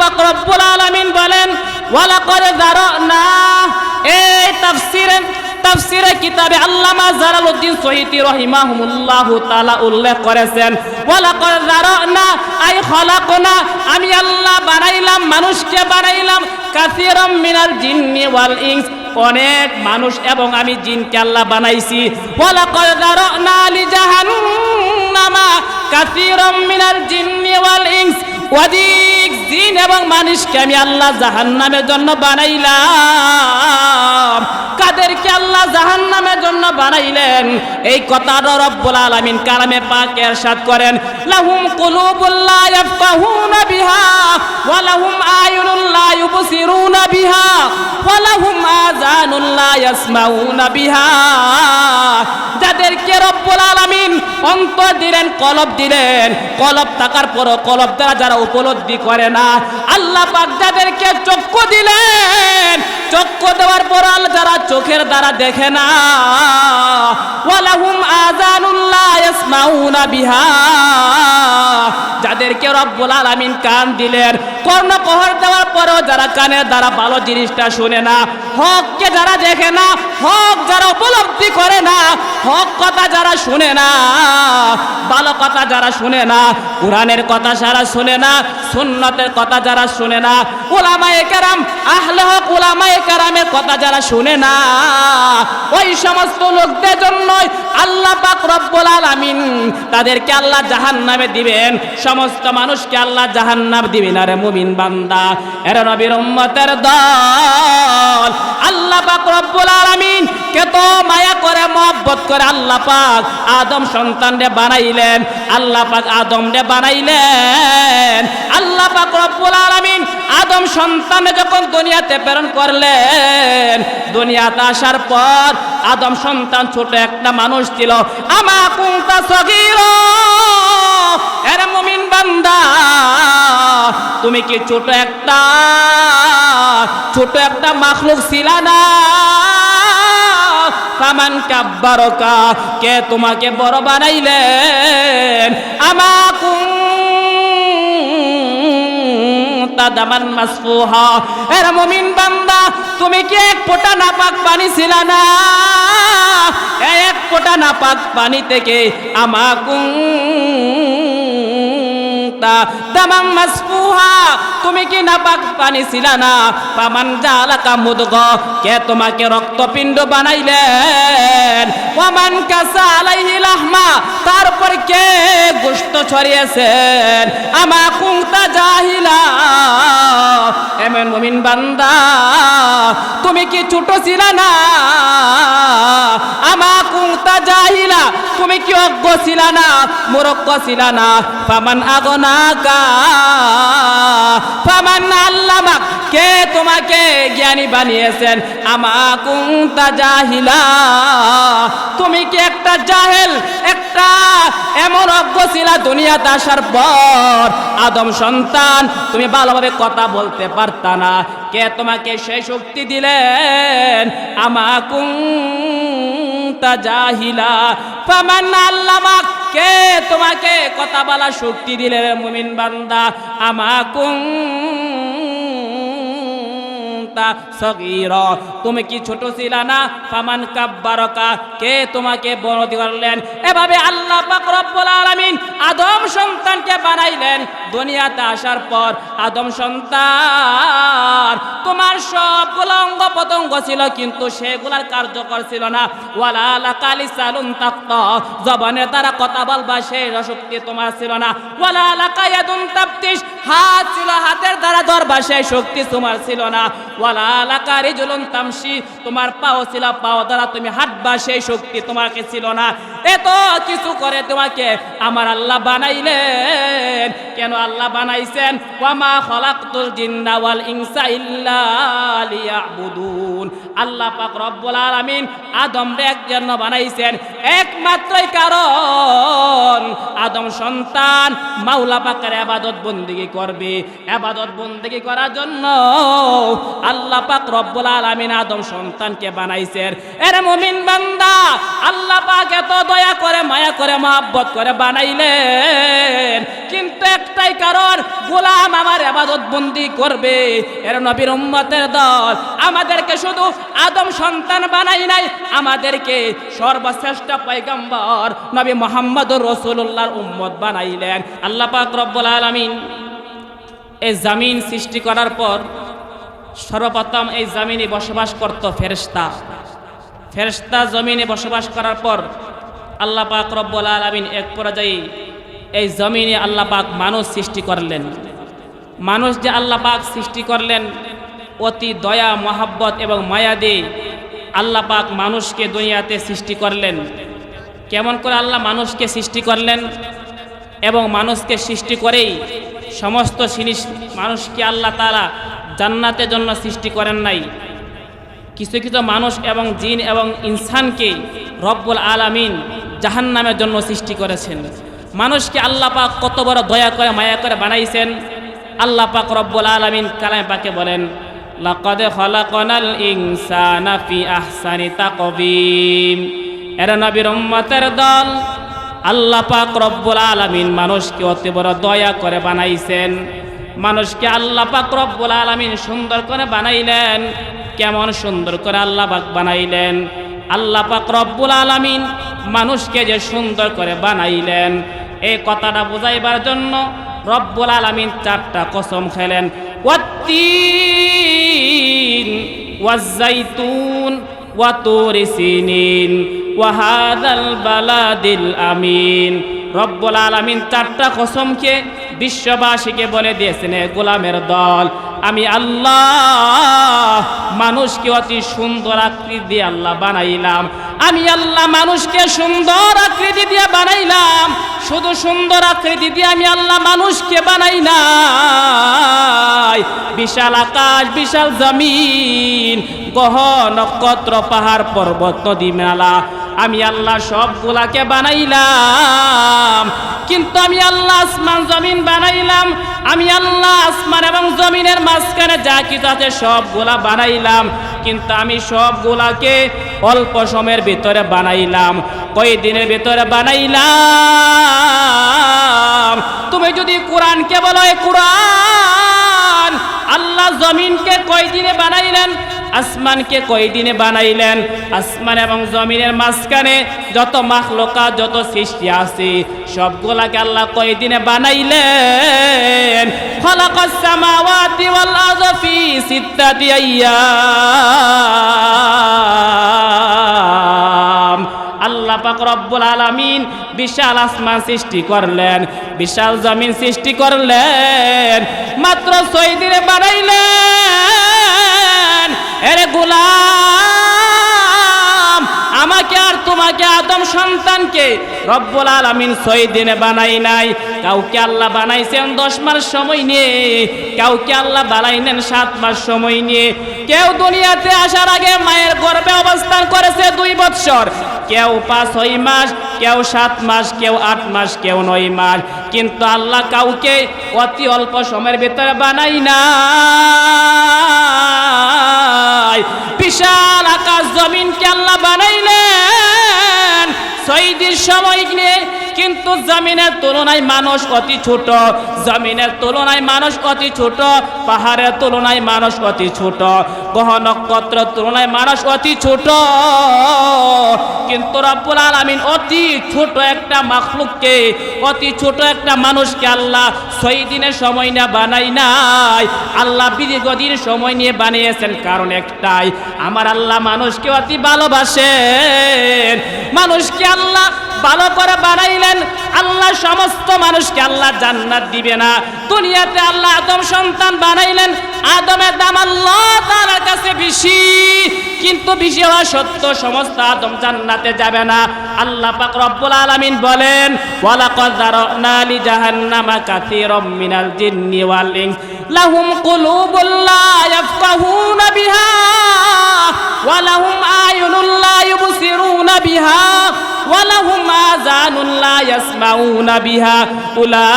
পাক রব্বুল আলামিন বলেন, ওয়ালাকাদ যারানা এই তাফসিরে তাফসিরে কিতাবে আল্লামা জালালউদ্দিন সহিতি রহিমাহুমুল্লাহু তাআলা উল্লেখ করেছেন, ওয়ালাকাদ যারানা, আই খলাকনা আমি আল্লাহ বানাইলাম, মানুষকে বানাইলাম, কাসীরাম মিনাল জিন্নি ওয়াল ইনস, অনেক মানুষ এবং আমি জিনকে আল্লাহ বানাইছি, ওয়ালাকাদ যারানা লি জাহান্নামা, কাসীরাম মিনাল জিন্নি ওয়াল ইনস অধিক দিন এবং মানুষকে আমি আল্লাহ জাহান্নামের জন্য বানাইলাম। কাদেরকে আল্লাহ জাহান্নামের জন্য বানাইলেন। এই কথাটা রব্বুল আলামিন কালামে পাকে ইরশাদ করেন। লাহুম বিহা বিহা বিহা। যাদেরকে রব্বুল অন্তর দিলেন, কলব দিলেন, কলব থাকার পরও কলব দ্বারা যারা উপলব্ধি করে না, আল্লাহ পাক যাদেরকে চক্ষু দিলেন, চক্ষু দেওয়ার পর যারা চোখের দ্বারা দেখে না ওয়ালাহুম আযানুল্লাহ ইয়াসমাউনা বিহা যাদেরকে রব্বুল আলামিন কান দিলেন। কর্ণকহর দেওয়ার পরেও যারা কানের দ্বারা ভালো জিনিসটা শুনে না। হককে যারা দেখে না, হক যারা উপলব্ধি করে না, হক কথা যারা শুনে না, ভালো কথা যারা শুনে না, কোরআনের কথা যারা শুনে না, সুন্নতের কথা যারা শুনে না ওলামায়ে কেরাম, আহলে হক ওলামায়ে কেরামের কথা যারা শুনে না, ওই সমস্ত লোকদের জন্যই আল্লাহ পাক রব্বুল আলামিন তাদেরকে আল্লাহ জাহান্নামে দিবেন। সমস্ত মানুষকে আল্লাহ জাহান্নাম দিবেন আরে মুমিন বান্দা। এরা নবীর উম্মতের দল। আল্লাহ পাক রব্বুল আলামিন কে তো মায়া করে, মহব্বত করে আল্লাহ পাক আদম সন্তানরে বানাইলেন। আল্লাহ পাক আদমরে বানাইলেন। আল্লাহ পাক রব্বুল আলামিন আদম সন্তানে যখন দুনিয়াতে প্রেরণ করলেন, দুনিয়াতে আসার পর আদম সন্তান ছোট একটা মানুষ ছিল। আমা কুন্তা সগীর। এর মুমিন বান্দা, তুমি কি ছোট একটা ছোট একটা মাখলুক ছিলা না? ফামান কাব্বারকা, কে তোমাকে বড় বানাইলেন? আমাকুম দামান মাসফুহা। এর মুমিন বান্দা, তুমি কি এক ফোঁটা নাপাক পানি ছিল না? এক ফোঁটা নাপাক পানি থেকে আমাকুম তুমি কি ছিল না? রক্তপিণ্ড বানাইলেন? ওয়ামান কাসা তারপর কে গোশত ছড়িয়েছেন? আমা কুংতা জাহিলা, এমন মুমিন বান্দা, তুমি কি ছোট ছিল না? আমা কুংতা জাহিলা, তুমি কি অজ্ঞ ছিল না? মুরক্ক ছিল না? পামান আগনাকা পামান আল্লামাক কে তোমাকে জ্ঞানী বানিয়েছেন? আমা কুংতা জাহিলা তুমি কি একটা জাহেল, একটা এমন অজ্ঞ ছিলা দুনিয়াতে আসার পর আদম সন্তান? তুমি ভালোভাবে কথা বলতে পারতা না। কে তোমাকে সেই শক্তি দিলেন? আমা কুংতা জাহিলা ফামান আল্লামাক কে তোমাকে কথা বলা শক্তি দিলে মুমিন বান্দা। আমা কুং সগীরা। তুমি কি ছোট ছিল না? ফামান কাব্বারকা। কে তোমাকে বড় করলেন? এভাবে আল্লাহ আলামিন আদম সন্তানকে বানাইলেন। দুনিয়াতে আসার পর আদম সন্তান, তোমার সবগুলো অঙ্গ পতঙ্গ ছিল, কিন্তু সেগুলার কার্যকর ছিল না। ওয়ালা লাকালি সালুন দ্বারা কথা বলবা শক্তি তোমার ছিল না। ওয়ালা লাকায়াদুন তাফতিশ হাত ছিল হাতের দ্বারা ধরবা, সেই শক্তি তোমার ছিল না। তোমার পাও ছিল, পাও দ্বারা তুমি হাঁটবা, সেই শক্তি তোমাকে ছিল না। এত কিছু করে তোমাকে আমার আল্লাহ বানাইলেন। কেন আল্লাহ বানাইছেন? ওয়ামা খলাকতুল জিন্না ওয়াল ইনসা ইল্লা আল্লাহ পাক রব্বুল আলামিন আদম একজন বানাইছেন। একমাত্রই কারণ, আদম সন্তান মাওলা পাকের ইবাদত বন্দেগী করবে। আবাদত বন্দেগি করার জন্য আল্লাহ পাক রব্বুল আলামিন আদম সন্তানকে বানাইছেন। এর মুমিন বান্দা আল্লাহ পাক এত দয়া করে, মায়া করে, মহাব্বত করে বানাইলেন। কিন্তু একটাই কারণ, গোলাম আমার আবাদত বন্দি করবে। এর নবীর উম্মতের দল আমাদেরকে শুধু আদম সন্তান বানাই নাই, আমাদেরকে সর্বশ্রেষ্ঠ পয়গম্বর নবী মোহাম্মদুর রসুল্লাহর উম্মত বানাইলেন। আল্লাহ পাক রব্বুল আলামিন এই জামিন সৃষ্টি করার পর সর্বপ্রথম এই জামিনে বসবাস করত ফেরেশতা। ফেরেশতা জমিনে বসবাস করার পর আল্লাহ পাক রব্বুল আলামিন এক পর্যায়ে এই জমিনে আল্লাহ পাক মানুষ সৃষ্টি করলেন। মানুষ যে আল্লাহ পাক সৃষ্টি করলেন, অতি দয়া, মহাব্বত এবং মায়া দিয়ে আল্লাহ পাক মানুষকে দুনিয়াতে সৃষ্টি করলেন। কেমন করে আল্লাহ মানুষকে সৃষ্টি করলেন এবং মানুষকে সৃষ্টি করেই সমস্ত জিনিস মানুষকে আল্লাহ তারা জান্নাতের জন্য সৃষ্টি করেন নাই। কিছু কিছু মানুষ এবং জিন এবং ইনসানকে রব্বুল আলামিন জাহান্নামের জন্য সৃষ্টি করেছেন। মানুষকে আল্লাহ পাক কত বড় দয়া করে, মায়া করে বানাইছেন। আল্লাহ পাক রব্বুল আলামিন কালাম পাকে বলেন, লাকাদ খলাকনাল ইনসানা ফি আহসানি তাকবীম এরা নবীর উম্মতের দল, আল্লাহ পাক রব্বুল আলামিন মানুষকে অতি বড় দয়া করে বানাইছেন। মানুষকে আল্লাহ পাক রব্বুল আলামিন সুন্দর করে বানাইলেন। কেমন সুন্দর করে আল্লাহ পাক বানাইলেন। আল্লাহ পাক রব্বুল আলামিন মানুষকে যে সুন্দর করে বানাইলেন। এই কথাটা বুঝাইবার জন্য রব্বুল আলামিন চারটা কসম খেলেন। ওয়াত্তিন, ওয়াজ্জাইতুন, ওয়াতুর সিনিন, ওয়াহাদাল বালাদিল আমিন। রব্বুল আলামিন চারটা কসম কসমকে বিশ্ববাসীকে বলে দিয়েছেন গোলামের দল, আমি আল্লাহ মানুষকে অতি সুন্দর আকৃতি দিয়ে আল্লাহ বানাইলাম। আমি আল্লাহ মানুষকে সুন্দর আকৃতি দিয়ে বানাইলাম। শুধু সুন্দর আকৃতি দিয়ে আমি আল্লাহ মানুষকে বানাই নাই। বিশাল আকাশ, বিশাল জমিন, গহ, নক্ষত্র, পাহাড়, পর্বত নদী মেলা আমি আল্লাহ সবগুলাকে বানাইলাম। কিন্তু আমি আল্লাহ আসমান, জমিন বানাইলাম। আমি আল্লাহ আসমান এবং জমিনের মাঝখানে যা কিছু আছে সবগুলা বানাইলাম। কিন্তু আমি সবগুলাকে অল্প সময়ের ভিতরে বানাইলাম। কই দিনের ভিতরে বানাইলাম? তুমি যদি কোরআনকে বলো কোরআন, আল্লাহ জমিনকে কয় দিনে বানাইলেন? আসমানকে কয় দিনে বানাইলেন? আসমান এবং জমিনের মাঝখানে যত মাখলোকা যত সৃষ্টি আছে, সবগুলাকে আল্লাহ কয় দিনে বানাইলেন? খলাকাস সামাওয়াতি ওয়াল আরদা ফি সিত্তাতি আইয়াম আল্লাহ পাক রব্বুল আলামিন বিশাল আসমান সৃষ্টি করলেন, বিশাল জমিন সৃষ্টি করলেন। মাত্র ছয় দিনে বানাইলেন। এরে গোলাম, আমাকে আর তোমাকে আদম সন্তানকে রব্বুল আলামিন ছয় দিনে বানাই নাই। কাউকে আল্লাহ বানাইছেন দশ মাস সময় নিয়ে, কাউকে আল্লাহ বানাইলেন সাত মাস সময় নিয়ে। কেউ দুনিয়াতে আসার আগে মায়ের গর্ভে অবস্থান করেছে দুই বৎসর। কেউ পাঁচ, ছয় মাস, কেউ সাত মাস, কেউ আট মাস, কেউ নয় মাস। কিন্তু আল্লাহ কাউকে অতি অল্প সময়ের ভিতরে বানাই না বিশাল আকাশ জমিনকে আল্লাহ বানাইলেন। শহীদের সময় নিয়ে কিন্তু জমিনের তুলনায় মানুষ অতি ছোট। জমিনের তুলনায় মানুষ অতি ছোট, পাহাড়ের তুলনায় মানুষ অতি ছোট গ্রহ নক্ষত্র তুলনায় মানুষ অতি ছোট। কিন্তু রব্বুল আলামিন অতি ছোট একটা মাখলুককে, অতি ছোট একটা মানুষকে আল্লাহ ছয় দিনের সময় না বানাই নাই। আল্লাহ দীর্ঘদিন সময় নিয়ে বানিয়েছেন কারণ একটাই, আমার আল্লাহ মানুষকে অতি ভালোবাসেন। মানুষকে আল্লাহ ভালো করে বানাইলেন, আল্লাহ সমস্ত মানুষকে আল্লাহ জান্নাত দিবে না। দুনিয়াতে আল্লাহ আদম সন্তান বানাইলেন, আদমের দাম আল্লাহ তার কাছে বেশি। কিন্তু বেশি হওয়া সত্য সমস্ত আদম জান্নাতে যাবে না। আল্লাহ পাক রব্বুল আলামিন বলেন ওয়ালা যারানা লি জাহান্নামা কাসীরাম মিনাল জিন্নি ওয়াল ইন লাহুম কুলুবুল লা ইয়াফকাহুনা বিহা ওয়ালাহুম আয়ুনুল লা ইউবসিরুনা বিহা। ওয়ালাহুম আযানুন লা ইয়াসমাউনা বিহা উলাইকা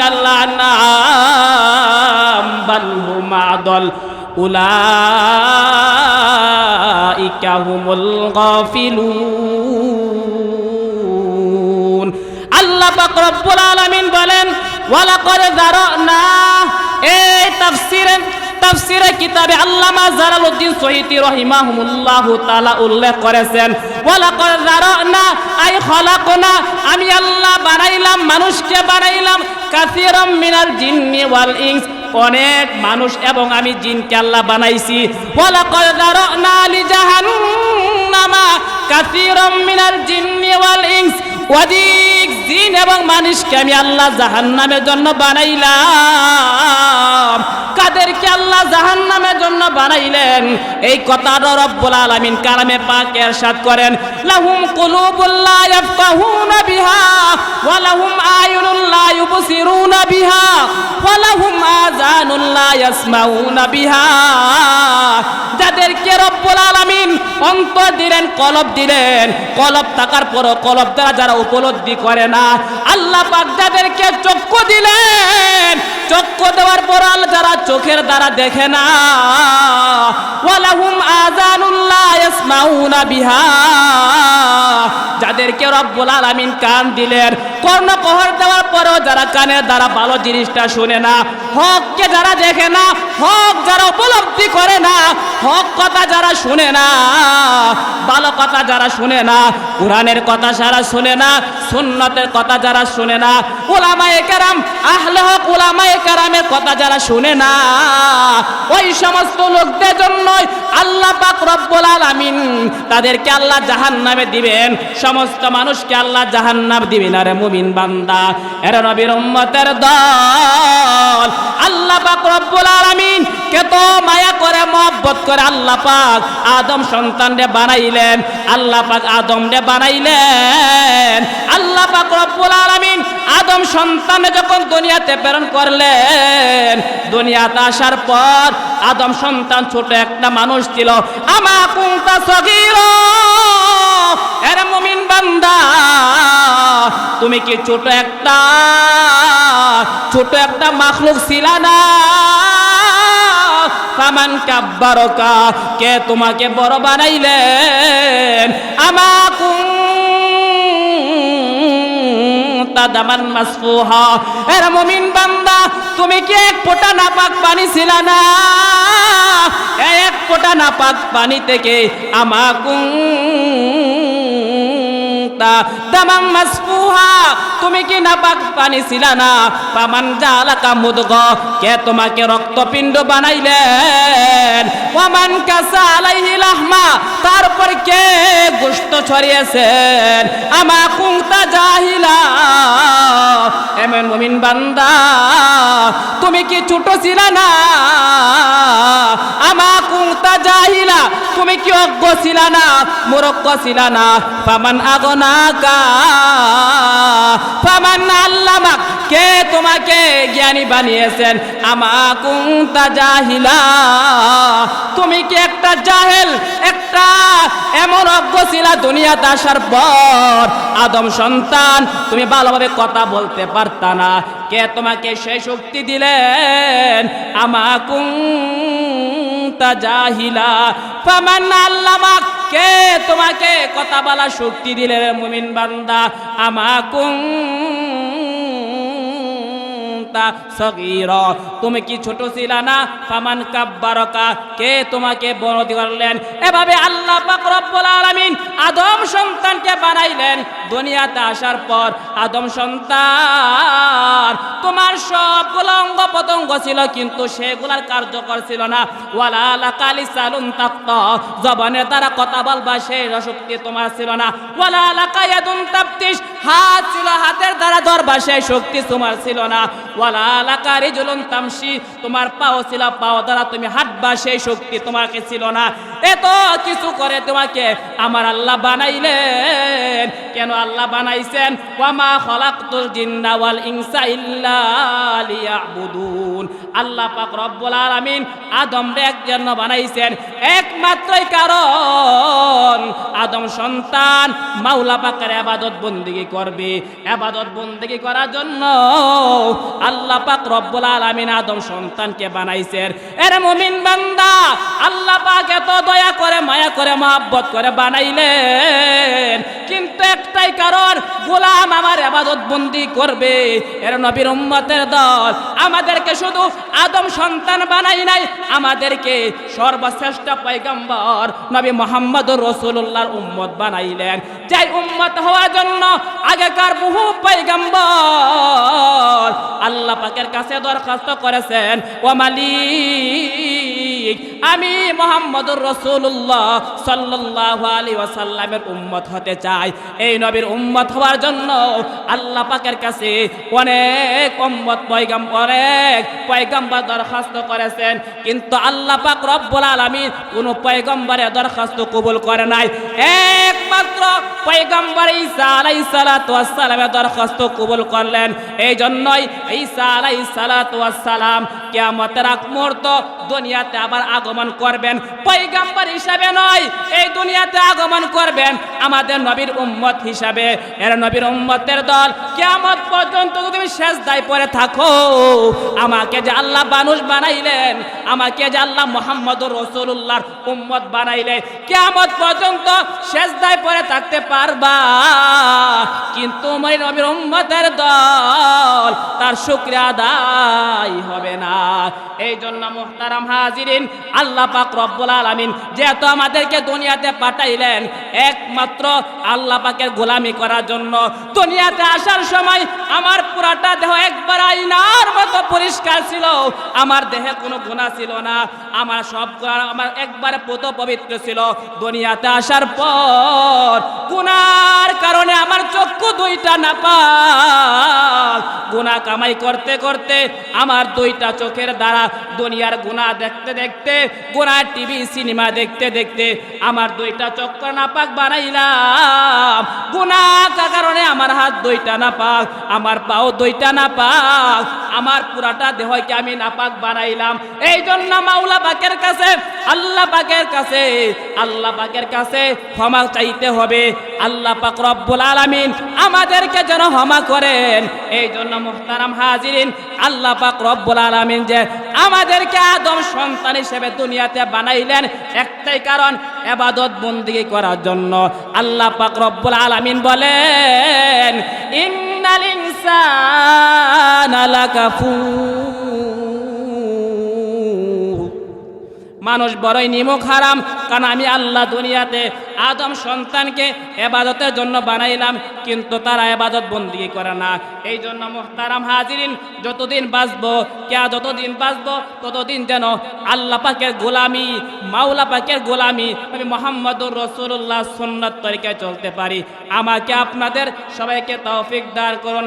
কাল্লানাম বাল হুম আদল উলাইকা হুমুল গাফিলুন। আল্লাহ পাক রব্বুল আলামিন বলেন, ওয়ালাকাদ যারানা, এই তাফসীরের তাফসীরে কিতাবে আল্লামা জালালউদ্দিন সৈয়দি রহিমাহুল্লাহ তাআলা উল্লেখ করেছেন, ওয়ালাকাদ যারানা আই খলাকনা, আমি আল্লাহ বানাইলাম, মানুষকে বানাইলাম, কাসীরাম মিনাল জিন্নি ওয়াল ইনস, অনেক মানুষ এবং আমি জিনকে আল্লাহ বানাইছি। ওয়ালাকাদ যারানা লি জাহান্নামা, কাসীরাম মিনাল জিন্নি ওয়াল ইনস অধিক জিন এবং মানুষকে আমি আল্লাহ জাহান্নামের জন্য বানাইলাম। কাদেরকে আল্লাহ জাহান্নামের জন্য বানাইলেন? এই কথাটা রব্বুল আলামিন কালামে পাক এরশাদ করেন, লাহুম কুলুবুল লা ইয়াফকাহুনা বিহা, ওয়া লাহুম আয়ুনুল লা ইউবসিরুনা বিহা, ওয়া লাহুম আযানুল লা ইয়াসমাউনা বিহা। যাদেরকে রব্বুল আলামিন, অন্তর দিলেন, কলব দিলেন। কলব থাকার কলব দ্বারা যারা উপলব্ধি করে না, আল্লাহ যাদেরকে চক্ষু দিলেন, চক্ষু দেওয়ার পর যারা চোখের দ্বারা দেখে না, ওয়ালাহুম ইয়াসমাউনা বিহা। যাদেরকে রব্বুল আলামিন কান দিলেন কর্ণকহর দেওয়ার পরেও যারা কানের দ্বারা ভালো জিনিসটা শুনে না, হককে যারা দেখে না, হক যারা উপলব্ধি করে না, হক কথা যারা শুনে না, ভালো কথা যারা শুনে না, কোরআনের কথা যারা শুনে না, সুন্নতের কথা যারা শুনে না ওলামায়ে কেরাম, আহলে হক ওলামায়ে কেরামের কথা যারা শুনে না, ওই সমস্ত লোকদের জন্যই আল্লাহ পাক রব্বুল আলামিন তাদেরকে আল্লাহ জাহান্নামে দিবেন। সমস্ত মানুষকে আল্লাহ জাহান্নাম দিবেন। আরে মুমিন বান্দা, এর নবীর উম্মতের দল, আল্লাহ পাক রব্বুল আলামিন কে মায়া করে, মহব্বত করে আল্লাহ পাক আদম সন্তানরে বানাইলেন। আল্লাহ পাক আদম রে বানাইলেন। আল্লাহ পাক রব্বুল আলামিন আদম সন্তানে যখন দুনিয়াতে প্রেরণ করলেন, দুনিয়াতে আসার পর আদম সন্তান ছোট একটা মানুষ ছিল। আমা কুন্তা সগীর, এর মুমিন বান্দা, তুমি কি ছোট একটা ছোট একটা মাখলুক ছিল না? ফামান কাব্বারকা, কে তোমাকে বড় বানাইলেন? আমাকুম দামান মাসফুহা। এর মুমিন বান্দা, তুমি কি এক ফোঁটা নাপাক পানি ছিল না? এক ফোঁটা নাপাক পানি থেকে আমাকুম দামাং মাসফুহা, তুমি কি নাপাক পানি ছিল না? পামান জালাকা মুদগ, কে তোমাকে রক্তপিণ্ড বানাইলেন ওমান কাসা আলাইহি লাহমা, তারপর কে গোশত ছড়িয়েছেন? আমা কুংতা জাহিলা, এমন মুমিন বান্দা, তুমি কি ছোট ছিলা না? আমা কুংতা জাহিলা, তুমি কি অজ্ঞ ছিলা না? মুরক্ক ছিল না? পামান আগনাকা পামান আল্লামাক কে তোমাকে জ্ঞানী বানিয়েছেন? আমা কুংতা জাহিলা তুমি কি একটা জাহেল, একটা এমন অজ্ঞ ছিল দুনিয়াতে আসার পর আদম সন্তান, তুমি ভালোভাবে কথা বলতে পারতা না। কে তোমাকে সেই শক্তি দিলেন? আমা কুংতা জাহিলা ফামান আল্লামাক কে তোমাকে কথা বলা শক্তি দিলে মুমিন বান্দা। আমা কুংতা তুমি কি ছোট ছিল না? ফামান কাব্বারকা। কে তোমাকে বড় করলেন? এভাবে আল্লাহ আদম সন্তানকে বানাইলেন। দুনিয়াতে আসার পর আদম সন্তান, তোমার সবগুলো অঙ্গ পতঙ্গ ছিল, কিন্তু সেগুলার কার্যকর ছিল না। ওয়ালা সালুন তারা কথা বলবা, সেই তোমার ছিল না। ওয়ালা হাত ছিল হাতের দ্বারা ধরবা, সেই শক্তি তোমার ছিল না। জুলুন তামসি তোমার পাও ছিল পাও দ্বারা তুমি হাঁটবা, সেই শক্তি তোমাকে ছিল না। এত কিছু করে তোমাকে আমার আল্লাহ বানাইলেন। কেন আল্লাহ বানাইছেন? ওয়ামা খলাকতুল জিন্না ওয়াল ইনসা ইল্লা লিয়াবুদুন। আল্লাহ পাক রব্বুল আলামিন আদম রে একজন্য বানাইছেন। একমাত্রই কারণ আদম সন্তান মাওলা পাকের ইবাদত বন্দেগী করবে। ইবাদত বন্দেগী করার জন্য আল্লাহ পাক রব্বুল আলামিন আদম সন্তানকে বানাইছেন। এর মুমিন বান্দা, আল্লাহ পাক এত দয়া করে, মায়া করে মহাব্বত করে বানাইলেন। কিন্তু একটাই কারণ, গোলাম আমার আবাদত বন্দি করবে। এর নবীর উম্মতের দল। আমাদেরকে শুধু আদম সন্তান বানাই নাই, আমাদেরকে সর্বশ্রেষ্ঠ পয়গম্বর নবী মোহাম্মদ রসুল্লাহর উম্মত বানাইলেন। যাই উম্মত হওয়ার জন্য আগেকার বহু পয়গম্বর আল্লাহ পাকের কাছে দরখাস্ত করেছেন ও মালিক আমি মোহাম্মদুর রসুল্লাহ সাল্লাহ আলী ওয়াসাল্লামের উম্মত হতে চাই। এই নবীর উম্মত হওয়ার জন্য আল্লাহ পাকের কাছে অনেক উম্মত পয়গাম অনেক পয়গাম্বর দরখাস্ত করেছেন। কিন্তু আল্লাহ পাক রব্বুল আলামিন কোনো পয়গম্বরের দরখাস্ত কবুল করে নাই। একমাত্র পয়গম্বর ঈসা আলাই সালাতু ওয়াস দরখাস্ত কবুল করলেন। এই জন্যই ঈসা আলাইহিস সালাতু ওয়াস সালাম কিয়ামতের মুহূর্ত দুনিয়াতে আবার আগমন করবেন, পয়গম্বর হিসাবে নয়, এই দুনিয়াতে আগমন করবেন আমাদের নবীর উম্মত হিসাবে। এর নবীর উম্মতের দল কিয়ামত পর্যন্ত তুমি শেষ দায় পরে থাকো, আমাকে যে আল্লাহ মানুষ বানাইলেন, আমাকে যে আল্লাহ মোহাম্মদুর রসুল্লাহর উম্মত বানাইলে কিয়ামত পর্যন্ত শেষ দায় পরে থাকতে পারবা। কিন্তু মই নবীর উম্মতের দল তার শুক্রিয়া আদায় হবে না। এই জন্য মোহতারাম হাজিরিন আল্লাহ পাক রব্বুল আলামিন যেহেতু আমাদেরকে দুনিয়াতে পাঠাইলেন, একমাত্র আল্লাহ পাকের গোলামি করার জন্য। দুনিয়াতে আসার সময় আমার পুরাটা দেহ একবার আইনার মতো পরিষ্কার ছিল, আমার দেহে কোনো গুণা ছিল না, আমার সব আমার একবারে পুত পবিত্র ছিল। দুনিয়াতে আসার পর গুনার কারণে আমার চক্ষু দুইটা না পাক গুনাহ কামাই করতে করতে আমার দুইটা চোখের দ্বারা দুনিয়ার গুনাহ দেখতে দেখতে, গুনাহ টিভি, সিনেমা দেখতে দেখতে আমার দুইটা চক্ষু না পাক বানাইলাম। গুনাহ কারণে আমার হাত দুইটা না পাক আমার পাও দুইটা না পাক আমার পুরাটা দেহকে আমি নাপাক বানাইলাম। এই জন্য মাওলা পাকের কাছে, আল্লাহ পাকের কাছে, আল্লাহ পাকের কাছে ক্ষমা চাইতে হবে। আল্লাহ পাক রব্বুল আলামিন আমাদেরকে যেন ক্ষমা করেন। এই জন্য মুহতারাম হাজিরিন, আল্লাহ পাক রব্বুল আলামিন যে আমাদেরকে আদম সন্তান হিসেবে দুনিয়াতে বানাইলেন, একটাই কারণ, এবাদত বন্দিগি করার জন্য। আল্লাহ পাক রব্বুল আলামিন বলেন, ইন্নাল ইনসানা লাকাফুর। মানুষ বড়ই নিমুখ হারাম, কারণ আমি আল্লাহ দুনিয়াতে আদম সন্তানকে এবাদতের জন্য বানাইলাম, কিন্তু তারা এবাদত বন্দিগি করে না। এই জন্য মোহতারাম হাজিরিন, যতদিন বাঁচবো, কে যতদিন বাঁচবো, ততদিন যেন আল্লাহ পাকের গোলামি, মাওলা পাকের গোলামি, আমি মোহাম্মদুর রসুল্লাহ সুন্নত তরিকায় চলতে পারি। আমাকে আপনাদের সবাইকে তৌফিক দার করুন।